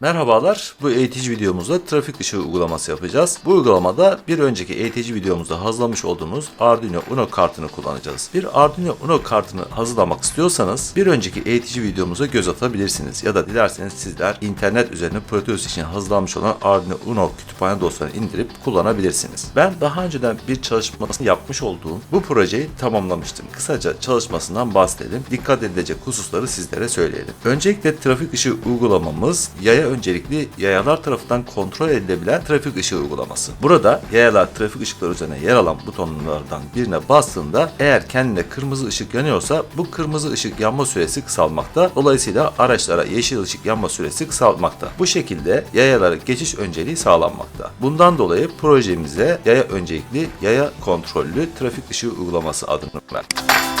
Merhabalar, bu eğitici videomuzda trafik ışığı uygulaması yapacağız. Bu uygulamada bir önceki eğitici videomuzda hazırlamış olduğumuz Arduino Uno kartını kullanacağız. Bir Arduino Uno kartını hazırlamak istiyorsanız bir önceki eğitici videomuza göz atabilirsiniz. Ya da dilerseniz sizler internet üzerine Pro Tools için hazırlanmış olan Arduino Uno kütüphane dosyalarını indirip kullanabilirsiniz. Ben daha önceden bir çalışmasını yapmış olduğum bu projeyi tamamlamıştım. Kısaca çalışmasından bahsedelim. Dikkat edilecek hususları sizlere söyleyelim. Öncelikle trafik ışığı uygulamamız yaya öncelikli yayalar tarafından kontrol edilebilen trafik ışığı uygulaması. Burada yayalar trafik ışıkları üzerine yer alan butonlardan birine bastığında eğer kendine kırmızı ışık yanıyorsa bu kırmızı ışık yanma süresi kısalmakta. Dolayısıyla araçlara yeşil ışık yanma süresi kısalmakta. Bu şekilde yayalara geçiş önceliği sağlanmakta. Bundan dolayı projemize yaya öncelikli yaya kontrollü trafik ışığı uygulaması adını verdik.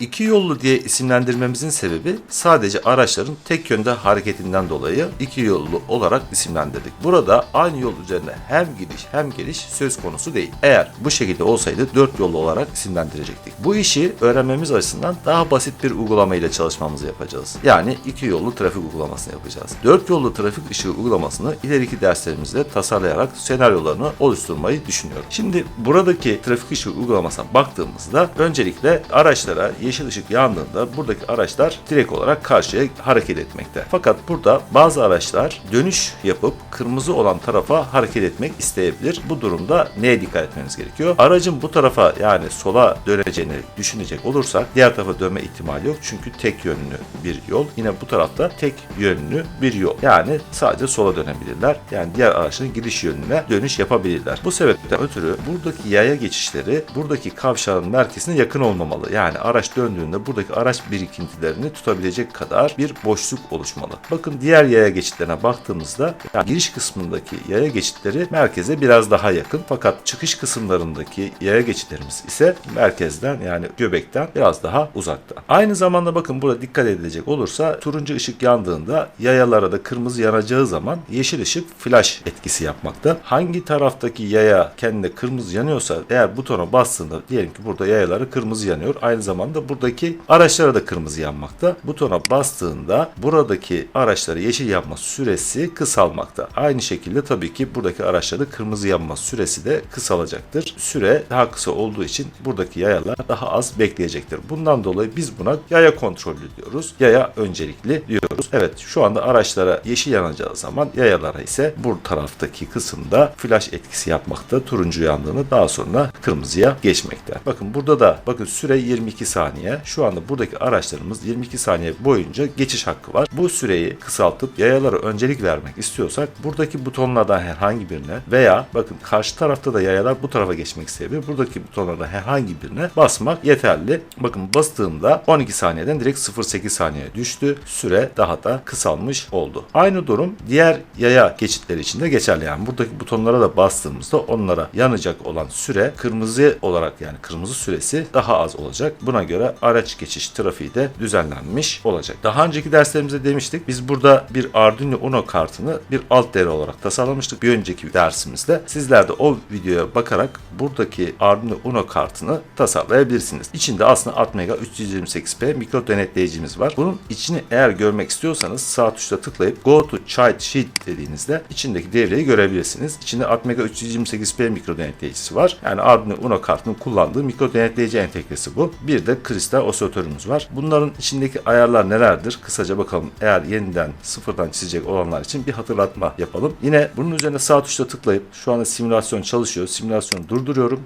İki yollu diye isimlendirmemizin sebebi sadece araçların tek yönde hareketinden dolayı iki yollu olarak isimlendirdik. Burada aynı yol üzerinde hem gidiş hem geliş söz konusu değil. Eğer bu şekilde olsaydı dört yollu olarak isimlendirecektik. Bu işi öğrenmemiz açısından daha basit bir uygulama ile çalışmamızı yapacağız. Yani iki yollu trafik uygulamasını yapacağız. Dört yollu trafik ışığı uygulamasını ileriki derslerimizde tasarlayarak senaryolarını oluşturmayı düşünüyorum. Şimdi buradaki trafik ışığı uygulamasına baktığımızda öncelikle araçlara yeşil ışık yandığında buradaki araçlar direkt olarak karşıya hareket etmekte. Fakat burada bazı araçlar dönüş yapıp kırmızı olan tarafa hareket etmek isteyebilir. Bu durumda neye dikkat etmeniz gerekiyor? Aracın bu tarafa yani sola döneceğini düşünecek olursak diğer tarafa dönme ihtimali yok. Çünkü tek yönlü bir yol. Yine bu tarafta tek yönlü bir yol. Yani sadece sola dönebilirler. Yani diğer araçların gidiş yönüne dönüş yapabilirler. Bu sebepten ötürü buradaki yaya geçişleri buradaki kavşağın merkezine yakın olmamalı. Yani araç döndüğünde buradaki araç birikintilerini tutabilecek kadar bir boşluk oluşmalı. Bakın diğer yaya geçitlerine baktığımızda yani giriş kısmındaki yaya geçitleri merkeze biraz daha yakın. Fakat çıkış kısımlarındaki yaya geçitlerimiz ise merkezden yani göbekten biraz daha uzakta. Aynı zamanda bakın burada dikkat edilecek olursa turuncu ışık yandığında yayalara da kırmızı yanacağı zaman yeşil ışık flash etkisi yapmakta. Hangi taraftaki yaya kendine kırmızı yanıyorsa eğer butona bastığında diyelim ki burada yayaları kırmızı yanıyor. Aynı zamanda buradaki araçlara da kırmızı yanmakta. Butona bastığında buradaki araçlara yeşil yanma süresi kısalmakta. Aynı şekilde tabii ki buradaki araçlarda kırmızı yanma süresi de kısalacaktır. Süre daha kısa olduğu için buradaki yayalar daha az bekleyecektir. Bundan dolayı biz buna yaya kontrollü diyoruz. Yaya öncelikli diyoruz. Evet şu anda araçlara yeşil yanacağı zaman yayalara ise bu taraftaki kısımda flash etkisi yapmakta. Turuncu yandığını daha sonra kırmızıya geçmekte. Bakın burada da bakın süre 22 saniye. Şu anda buradaki araçlarımız 22 saniye boyunca geçiş hakkı var. Bu süreyi kısaltıp yayalara öncelik vermek istiyorsak buradaki butonlardan herhangi birine veya bakın karşı tarafta da yayalar bu tarafa geçmek isteyebilir. Buradaki butonlardan herhangi birine basmak yeterli. Bakın bastığımda 12 saniyeden direkt 0.8 saniye düştü. Süre daha da kısalmış oldu. Aynı durum diğer yaya geçitleri için de geçerli. Yani buradaki butonlara da bastığımızda onlara yanacak olan süre kırmızı olarak yani kırmızı süresi daha az olacak. Buna göre araç geçiş trafiği de düzenlenmiş olacak. Daha önceki derslerimizde demiştik biz burada bir Arduino Uno kartını bir alt değer olarak tasarlamıştık bir önceki dersimizde. Sizler de o videoya bakarak buradaki Arduino Uno kartını tasarlayabilirsiniz. İçinde aslında Atmega 328p mikro denetleyicimiz var. Bunun içini eğer görmek istiyorsanız sağ tuşla tıklayıp Go to Child Sheet dediğinizde içindeki devreyi görebilirsiniz. İçinde Atmega 328p mikro denetleyicisi var. Yani Arduino Uno kartının kullandığı mikro denetleyici entegresi bu. Bir de kristal osilatörümüz var. Bunların içindeki ayarlar nelerdir? Kısaca bakalım. Eğer yeniden sıfırdan çizecek olanlar için bir hatırlatma yapalım. Yine bunun üzerine sağ tuşla tıklayıp şu anda simülasyon çalışıyor. Simülasyonu durduruyorum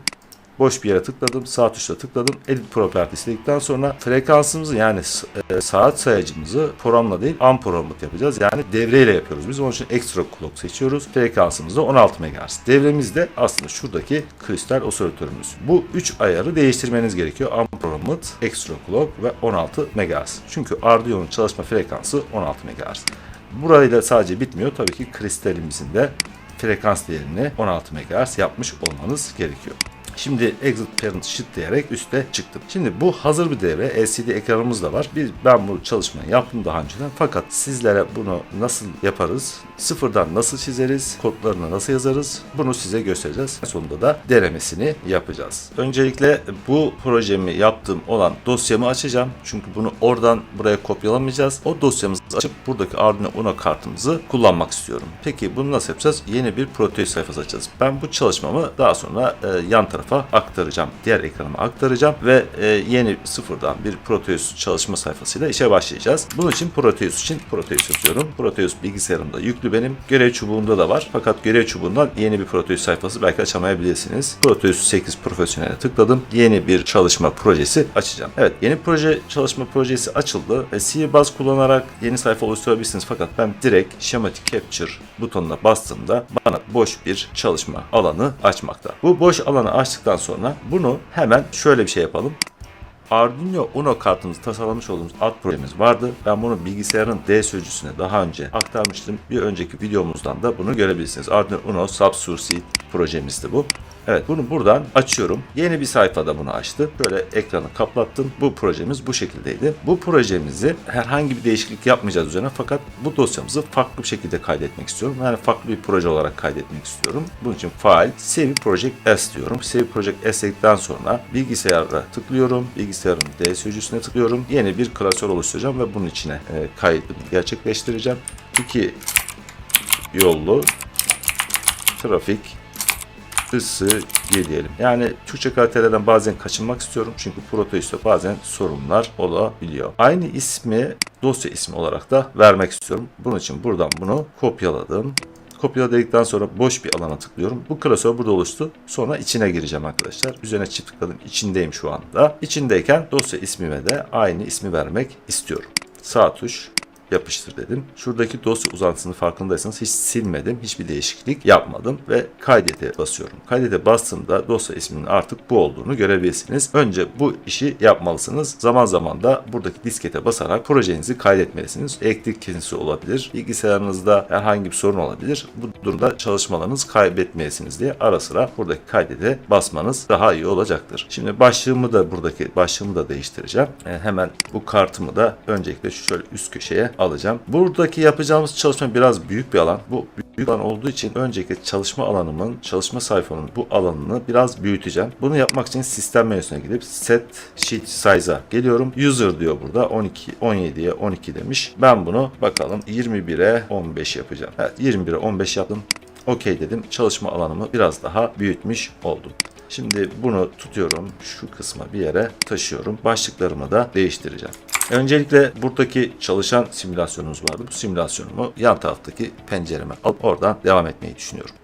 boş bir yere tıkladım. Sağ tuşla tıkladım. Edit Properties dedikten sonra frekansımızı yani e, saat sayacımızı programla değil unprogrammed yapacağız. Yani devreyle yapıyoruz. Biz onun için extra clock seçiyoruz. Frekansımız da 16 MHz. Devremiz de aslında şuradaki kristal osilatörümüz. Bu 3 ayarı değiştirmeniz gerekiyor. Unprogrammed, extra clock ve 16 MHz. Çünkü Arduino'nun çalışma frekansı 16 MHz. Burayla sadece bitmiyor. Tabii ki kristalimizin de frekans değerini 16 MHz yapmış olmanız gerekiyor. Şimdi exit parent sheet diyerek üste çıktım. Şimdi bu hazır bir devre. LCD ekranımız da var. Biz, ben bu çalışmayı yaptım daha önceden. Fakat sizlere bunu nasıl yaparız? Sıfırdan nasıl çizeriz? Kodlarını nasıl yazarız? Bunu size göstereceğiz. Sonunda da denemesini yapacağız. Öncelikle bu projemi yaptığım olan dosyamı açacağım. Çünkü bunu oradan buraya kopyalamayacağız. O dosyamızı açıp buradaki Arduino Uno kartımızı kullanmak istiyorum. Peki bunu nasıl yapacağız? Yeni bir Proteus sayfası açacağız. Ben bu çalışmamı daha sonra e, yan tarafa aktaracağım. Diğer ekranıma aktaracağım ve e, yeni sıfırdan bir Proteus çalışma sayfasıyla işe başlayacağız. Bunun için Proteus için Proteus yazıyorum. Proteus bilgisayarımda yüklü benim. Görev çubuğunda da var. Fakat görev çubuğundan yeni bir Proteus sayfası belki açamayabilirsiniz. Proteus 8 profesyonele tıkladım. Yeni bir çalışma projesi açacağım. Evet yeni proje çalışma projesi açıldı. E, Sihirbaz kullanarak yeni sayfa oluşturabilirsiniz. Fakat ben direkt Schematic Capture butonuna bastığımda bana boş bir çalışma alanı açmakta. Bu boş alanı açtıktan sonra bunu hemen şöyle bir şey yapalım. Arduino Uno kartımızı tasarlamış olduğumuz alt projemiz vardı. Ben bunu bilgisayarın D sürücüsüne daha önce aktarmıştım. Bir önceki videomuzdan da bunu görebilirsiniz. Arduino Uno Subsource projemizdi bu. Evet bunu buradan açıyorum. Yeni bir sayfada bunu açtı. Böyle ekranı kaplattım. Bu projemiz bu şekildeydi. Bu projemizi herhangi bir değişiklik yapmayacağız üzerine fakat bu dosyamızı farklı bir şekilde kaydetmek istiyorum. Yani farklı bir proje olarak kaydetmek istiyorum. Bunun için File, Save Project S diyorum. Save Project S dedikten sonra bilgisayara tıklıyorum. Bilgisayarın D sürücüsüne tıklıyorum. Yeni bir klasör oluşturacağım ve bunun içine e, kaydımı gerçekleştireceğim. İki yollu trafik G diyelim. Yani Türkçe kalitelerden bazen kaçınmak istiyorum. Çünkü Proteus'ta bazen sorunlar olabiliyor. Aynı ismi dosya ismi olarak da vermek istiyorum. Bunun için buradan bunu kopyaladım. Kopyala dedikten sonra boş bir alana tıklıyorum. Bu klasör burada oluştu. Sonra içine gireceğim arkadaşlar. Üzerine çift tıkladım. İçindeyim şu anda. İçindeyken dosya ismime de aynı ismi vermek istiyorum. Sağ tuş yapıştır dedim. Şuradaki dosya uzantısını farkındaysanız hiç silmedim. Hiçbir değişiklik yapmadım ve kaydete basıyorum. Kaydete bastığımda dosya isminin artık bu olduğunu görebilirsiniz. Önce bu işi yapmalısınız. Zaman zaman da buradaki diskete basarak projenizi kaydetmelisiniz. Elektrik kesintisi olabilir. Bilgisayarınızda herhangi bir sorun olabilir. Bu durumda çalışmalarınızı kaybetmeyesiniz diye ara sıra buradaki kaydete basmanız daha iyi olacaktır. Şimdi başlığımı da buradaki başlığımı da değiştireceğim. E, hemen bu kartımı da öncelikle şöyle üst köşeye alacağım. Buradaki yapacağımız çalışma biraz büyük bir alan. Bu büyük alan olduğu için öncelikle çalışma alanımın, çalışma sayfamın bu alanını biraz büyüteceğim. Bunu yapmak için sistem menüsüne gidip set sheet size'a geliyorum. User diyor burada 12 17'ye 12 demiş. Ben bunu bakalım 21'e 15 yapacağım. Evet 21'e 15 yaptım. Okey dedim. Çalışma alanımı biraz daha büyütmüş oldum. Şimdi bunu tutuyorum. Şu kısma bir yere taşıyorum. Başlıklarımı da değiştireceğim. Öncelikle buradaki çalışan simülasyonumuz vardı. Bu simülasyonumu yan taraftaki pencereme alıp oradan devam etmeyi düşünüyorum.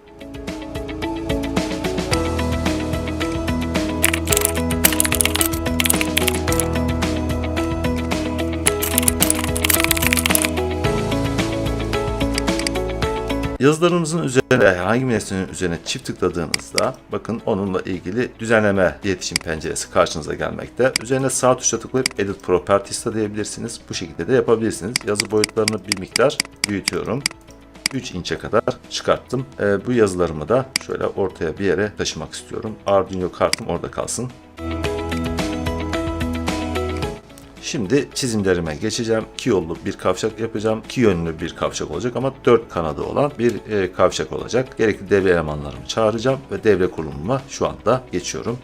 Yazılarımızın üzerine herhangi bir nesnenin üzerine çift tıkladığınızda bakın onunla ilgili düzenleme iletişim penceresi karşınıza gelmekte. Üzerine sağ tuşa tıklayıp Edit Properties da diyebilirsiniz. Bu şekilde de yapabilirsiniz. Yazı boyutlarını bir miktar büyütüyorum. 3 inçe kadar çıkarttım. Ee, bu yazılarımı da şöyle ortaya bir yere taşımak istiyorum. Arduino kartım orada kalsın. Şimdi çizimlerime geçeceğim. İki yollu bir kavşak yapacağım. İki yönlü bir kavşak olacak ama dört kanadı olan bir e, kavşak olacak. Gerekli devre elemanlarımı çağıracağım ve devre kurulumuma şu anda geçiyorum.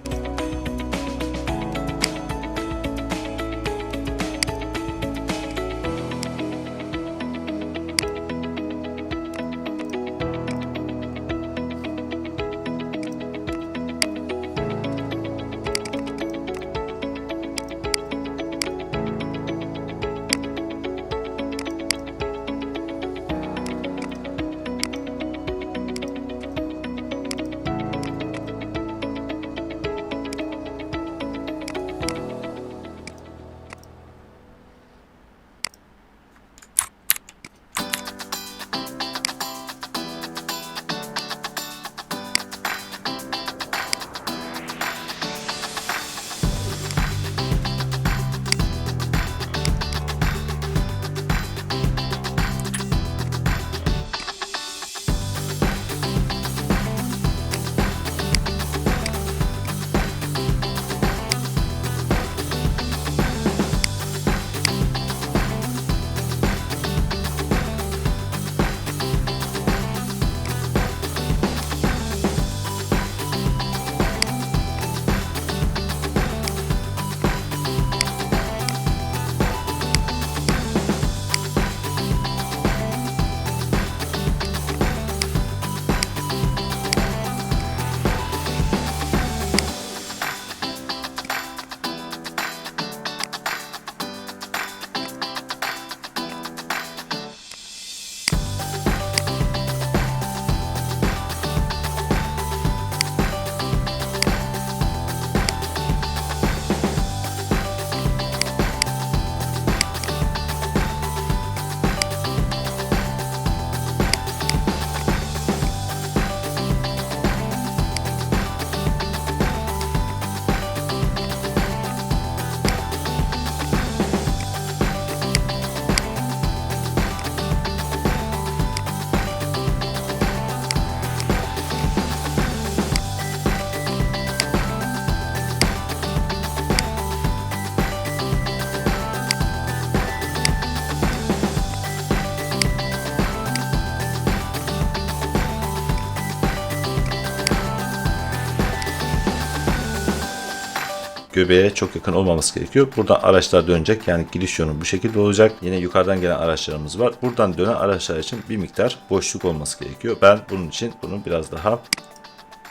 Göbeğe çok yakın olmaması gerekiyor. Buradan araçlar dönecek. Yani gidiş yönü bu şekilde olacak. Yine yukarıdan gelen araçlarımız var. Buradan dönen araçlar için bir miktar boşluk olması gerekiyor. Ben bunun için bunu biraz daha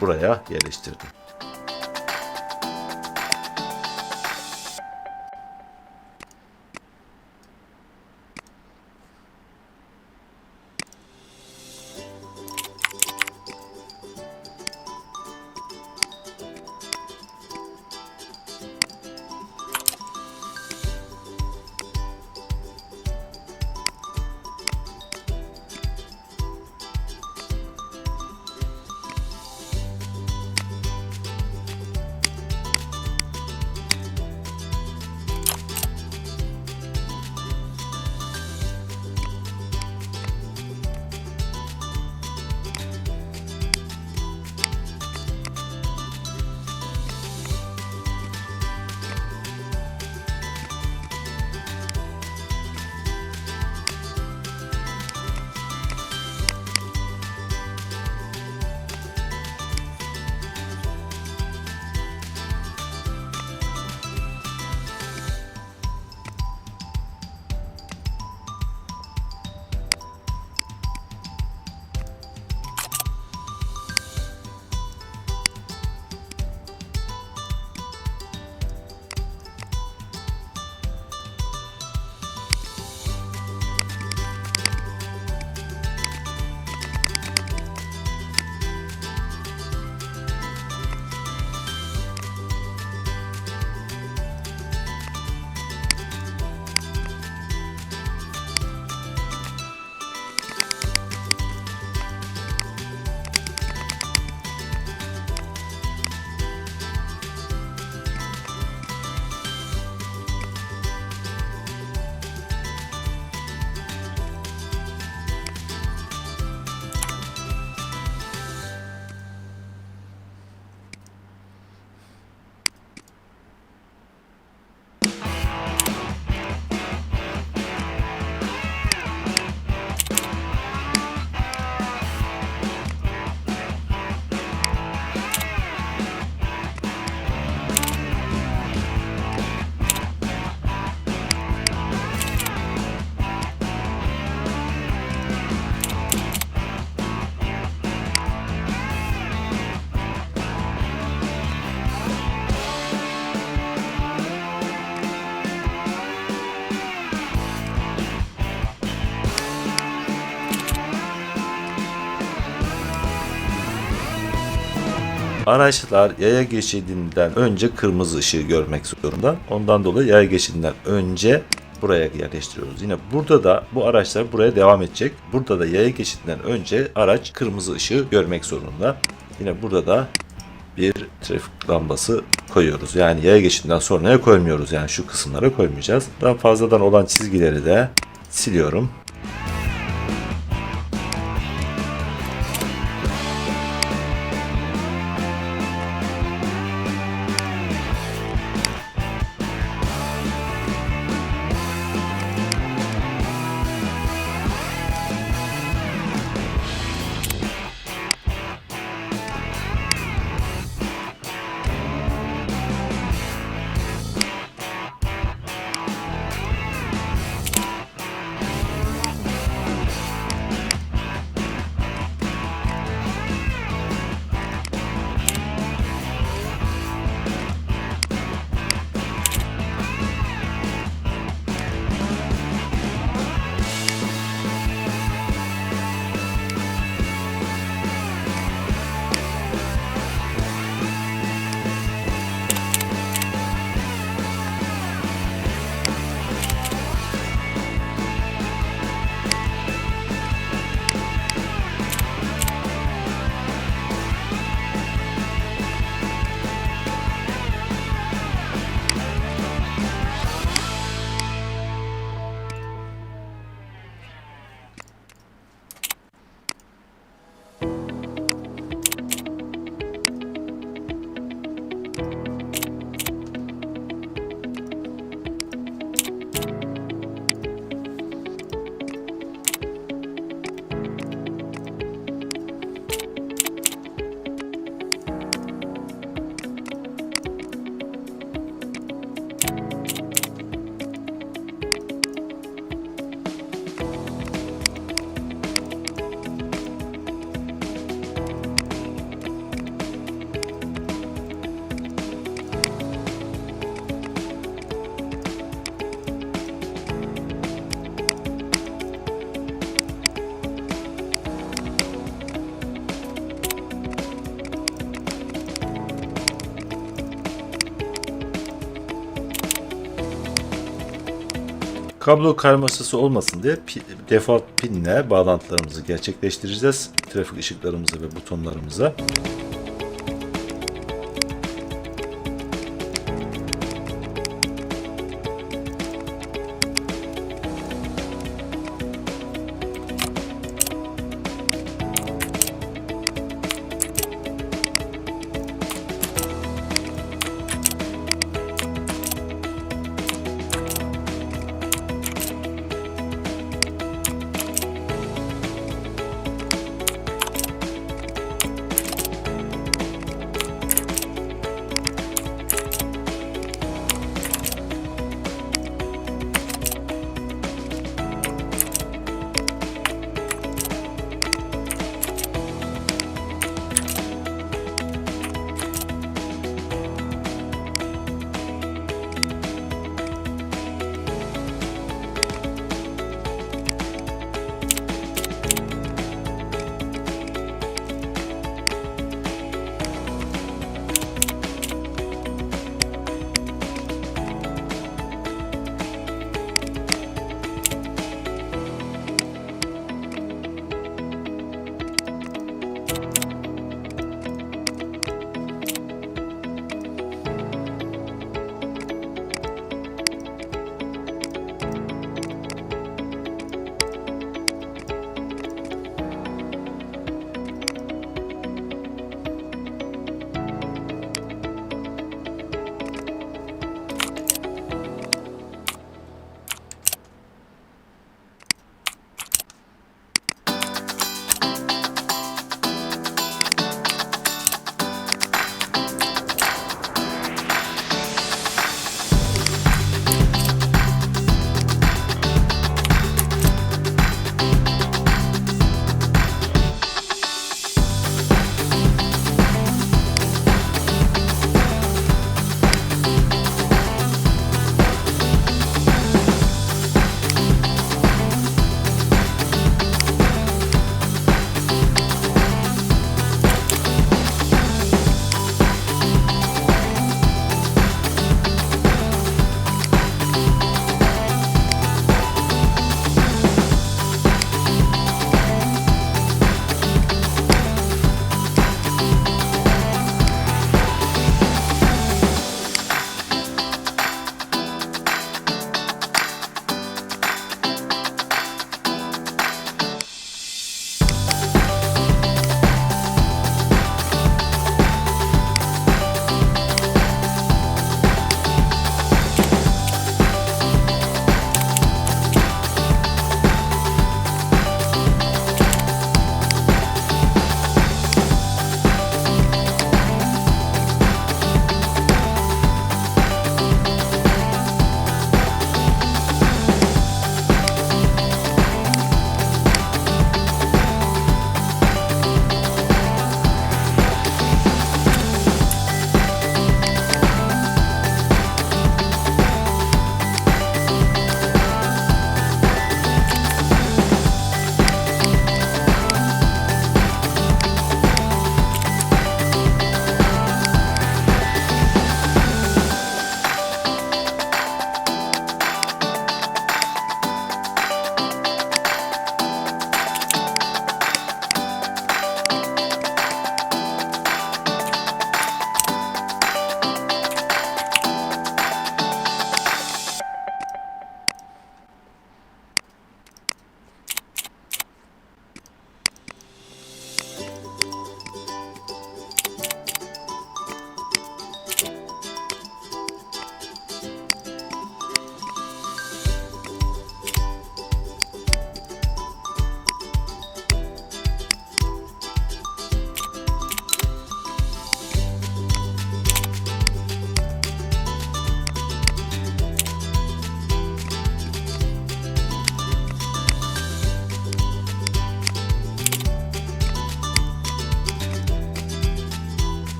buraya yerleştirdim. Araçlar yaya geçidinden önce kırmızı ışığı görmek zorunda. Ondan dolayı yaya geçidinden önce buraya yerleştiriyoruz. Yine burada da bu araçlar buraya devam edecek. Burada da yaya geçidinden önce araç kırmızı ışığı görmek zorunda. Yine burada da bir trafik lambası koyuyoruz. Yani yaya geçidinden sonraya koymuyoruz. Yani şu kısımlara koymayacağız. Daha fazladan olan çizgileri de siliyorum. Kablo karmaşası olmasın diye default pinle bağlantılarımızı gerçekleştireceğiz. Trafik ışıklarımıza ve butonlarımıza.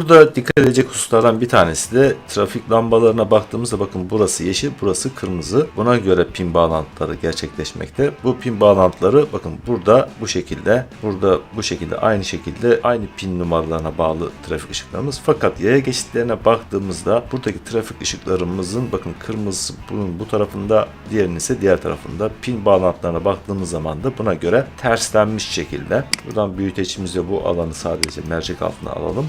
Burada dikkat edecek hususlardan bir tanesi de trafik lambalarına baktığımızda bakın burası yeşil, burası kırmızı. Buna göre pin bağlantıları gerçekleşmekte. Bu pin bağlantıları bakın burada bu şekilde, burada bu şekilde aynı şekilde aynı pin numaralarına bağlı trafik ışıklarımız. Fakat yaya geçitlerine baktığımızda buradaki trafik ışıklarımızın bakın kırmızı bunun bu tarafında, diğerinin ise diğer tarafında. Pin bağlantılarına baktığımız zaman da buna göre terslenmiş şekilde. Buradan büyüteçimizle bu alanı sadece mercek altına alalım.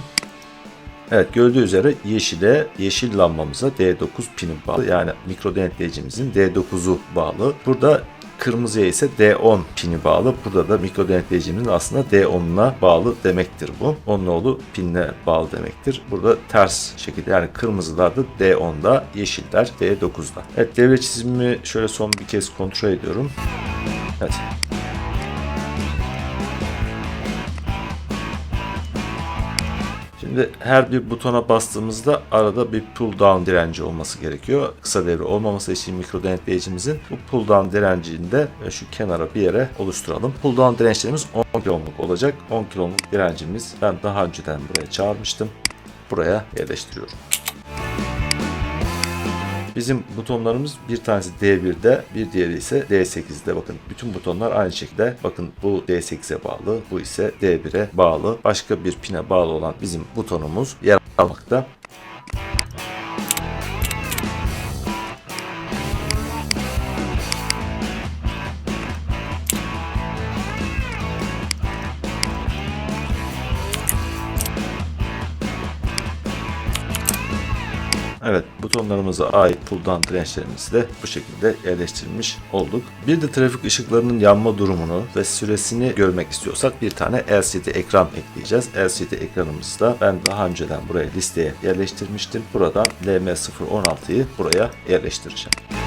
Evet gördüğü üzere yeşile, yeşil lambamıza D9 pini bağlı. Yani mikro denetleyicimizin D9'u bağlı. Burada kırmızıya ise D10 pini bağlı. Burada da mikro denetleyicimizin aslında D10'una bağlı demektir bu. Onun oğlu pinle bağlı demektir. Burada ters şekilde yani kırmızılarda D10'da, yeşiller D9'da. Evet devre çizimimi şöyle son bir kez kontrol ediyorum. Evet. Şimdi her bir butona bastığımızda arada bir pull down direnci olması gerekiyor. Kısa devre olmaması için mikro denetleyicimizin bu pull down direncini de şu kenara bir yere oluşturalım. Pull down dirençlerimiz 10 kilo ohmluk olacak. 10 kilo ohmluk direncimiz ben daha önceden buraya çağırmıştım. Buraya yerleştiriyorum. Bizim butonlarımız bir tanesi D1'de, bir diğeri ise D8'de. Bakın bütün butonlar aynı şekilde. Bakın bu D8'e bağlı, bu ise D1'e bağlı. Başka bir pine bağlı olan bizim butonumuz yer almakta. Butonlarımıza ait pull down dirençlerimizi de bu şekilde yerleştirmiş olduk. Bir de trafik ışıklarının yanma durumunu ve süresini görmek istiyorsak bir tane LCD ekran ekleyeceğiz. LCD ekranımızı da ben daha önceden buraya listeye yerleştirmiştim. Buradan LM016'yı buraya yerleştireceğim.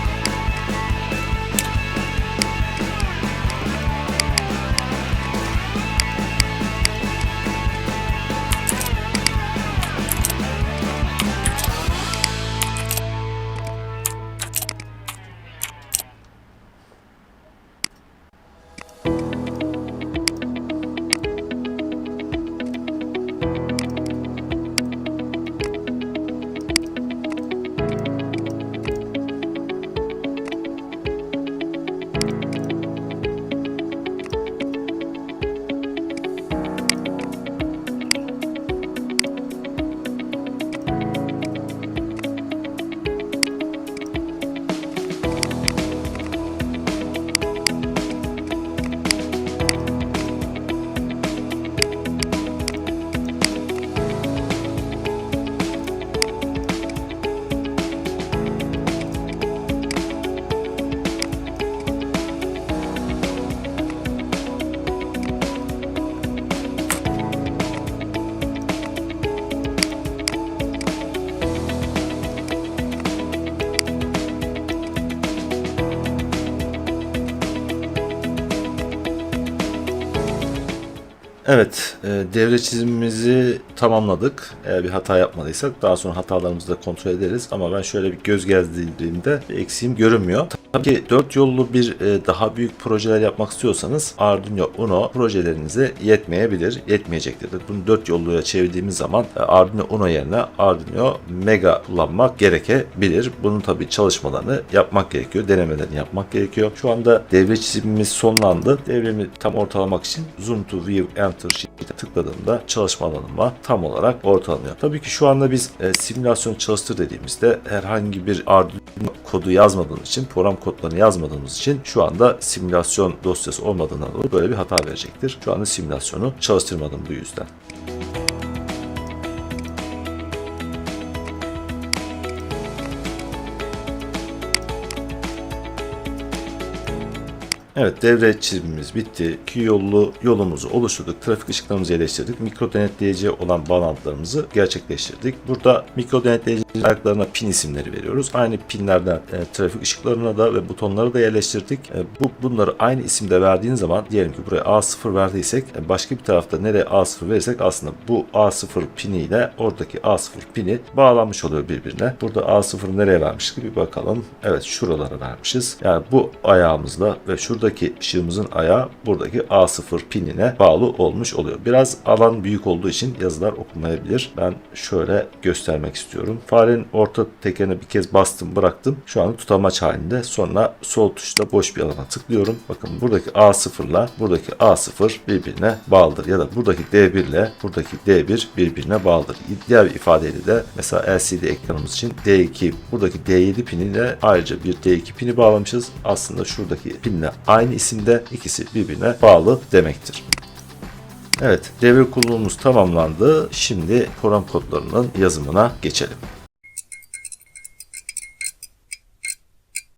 Devre çizimimizi tamamladık. Eğer bir hata yapmadıysak daha sonra hatalarımızı da kontrol ederiz. Ama ben şöyle bir göz gezdirdiğimde eksiğim görünmüyor. Tabii ki 4 yollu bir e, daha büyük projeler yapmak istiyorsanız Arduino Uno projelerinize yetmeyebilir, yetmeyecektir. Bunu 4 yolluya çevirdiğimiz zaman e, Arduino Uno yerine Arduino Mega kullanmak gerekebilir. Bunun tabii çalışmalarını yapmak gerekiyor, denemelerini yapmak gerekiyor. Şu anda devre çizimimiz sonlandı. Devremi tam ortalamak için Zoom to View Enter Sheet'e tıkladığımda çalışma alanıma tam olarak ortalanıyor. Tabii ki şu anda biz e, simülasyon çalıştır dediğimizde herhangi bir Arduino kodu yazmadığımız için, program kodlarını yazmadığımız için şu anda simülasyon dosyası olmadığından dolayı böyle bir hata verecektir. Şu anda simülasyonu çalıştırmadım bu yüzden. Evet devre çizimimiz bitti. İki yollu yolumuzu oluşturduk. Trafik ışıklarımızı yerleştirdik. Mikro denetleyici olan bağlantılarımızı gerçekleştirdik. Burada mikro denetleyici ayaklarına pin isimleri veriyoruz. Aynı pinlerden e, trafik ışıklarına da ve butonları da yerleştirdik. E, bu bunları aynı isimde verdiğin zaman diyelim ki buraya A0 verdiysek e, başka bir tarafta nereye A0 verirsek aslında bu A0 piniyle oradaki A0 pini bağlanmış oluyor birbirine. Burada A0 nereye vermiştik bir bakalım. Evet şuralara vermişiz. Yani bu ayağımızla ve şurada buradaki ışığımızın ayağı buradaki A0 pinine bağlı olmuş oluyor. Biraz alan büyük olduğu için yazılar okunmayabilir. Ben şöyle göstermek istiyorum. Farenin orta tekerine bir kez bastım bıraktım. Şu an tutamaç halinde. Sonra sol tuşla boş bir alana tıklıyorum. Bakın buradaki A0 ile buradaki A0 birbirine bağlıdır. Ya da buradaki D1 ile buradaki D1 birbirine bağlıdır. Diğer bir ifadeyle de mesela LCD ekranımız için D2 buradaki D7 piniyle ayrıca bir D2 pini bağlamışız. Aslında şuradaki pinle aynı isimde ikisi birbirine bağlı demektir. Evet, devre kurulumumuz tamamlandı. Şimdi program kodlarının yazımına geçelim.